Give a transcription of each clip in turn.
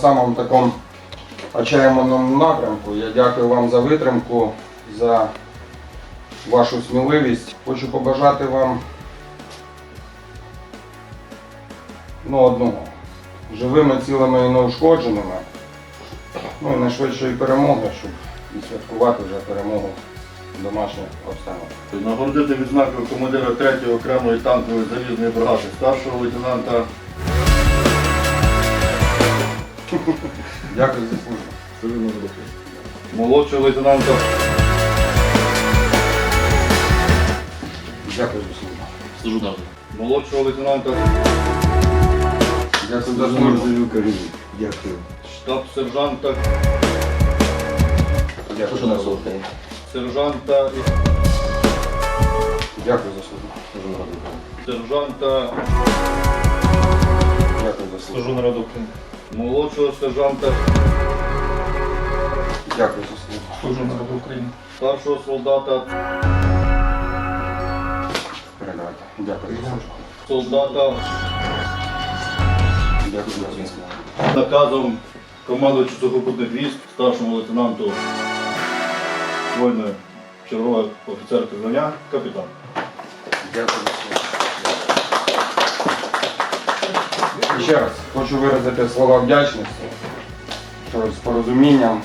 самому такому отчаянному напрямку. Я дякую вам за витримку, за вашу сміливість. Хочу побажати вам ну, одного. Живими, цілими і неушкодженими. Ну і найшвидшої перемоги, щоб відсвяткувати вже перемогу домашніх обставинах. Нагородити відзнакою командира 3-ї окремої танкової залізної бригади старшого лейтенанта Дякую за службу. Сергія Рудоки. Молодшого лейтенанта Дякую за службу. Служу далі. молодшого лейтенанта, Дякую за службу. Дякую. штаб-сержанта, Дякую Служу за на службу. сержанта, Дякую за службу. Служу на службі. сержанта, Дякую за службу. народу України. Молодшого сержанта, Дякую за службу. Служу народу України. старшого солдата, Передавайте. Дякую за службу. солдата Дякую за службу. наказом командуючого сухопутних військ, старшому лейтенанту воїна чергового офіцера звання, капітан. Дякую за службу. І ще раз хочу виразити слова вдячності, що з порозумінням,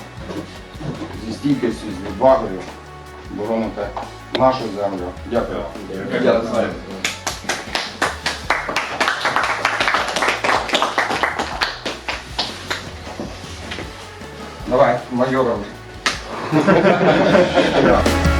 зі стійкістю, з відвагою бороните нашу землю. Дякую. Дякую. Давай, майором.